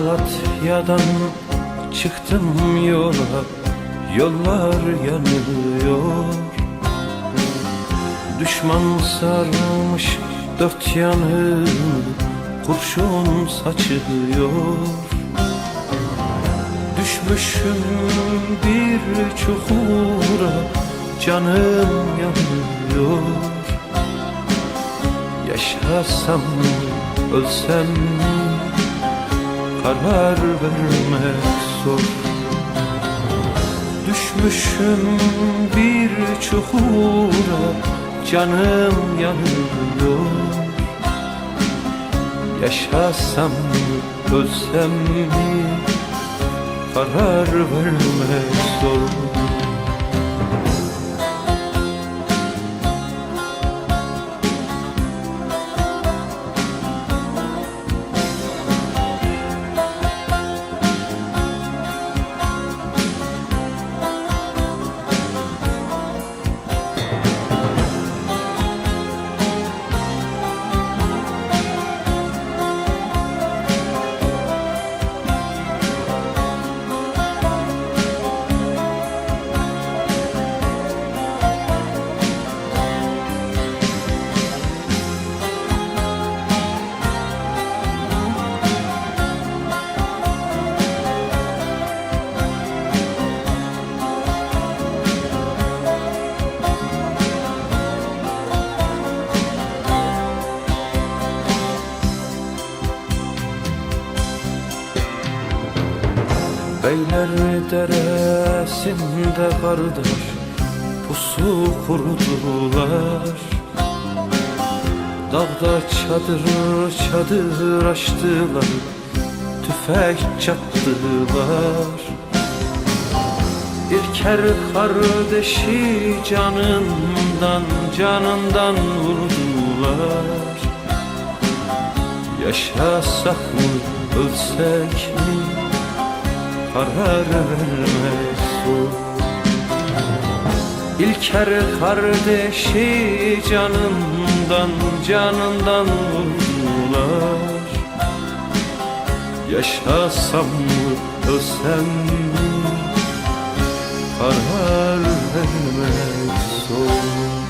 Malatya'dan çıktım yola Yollar yanıyor Düşman sarmış dört yanı Kurşun saçıyor Düşmüşüm bir çukura Canım yanıyor. Yaşasam ölsem Karar vermek zor. Düşmüşüm bir çukura Canım yanıyor. Yaşasam ölsem mi? Karar vermek zor Beyler deresinde kardeş Pusu kurdular Dağda çadır çadır açtılar Tüfek çattılar. İlker kardeşi canından canından vurdular. Yaşasak mı ölsek mi karar vermek zor İlker kardeşi canından canından vurdular. Yaşasam mı ölsem karar vermek zor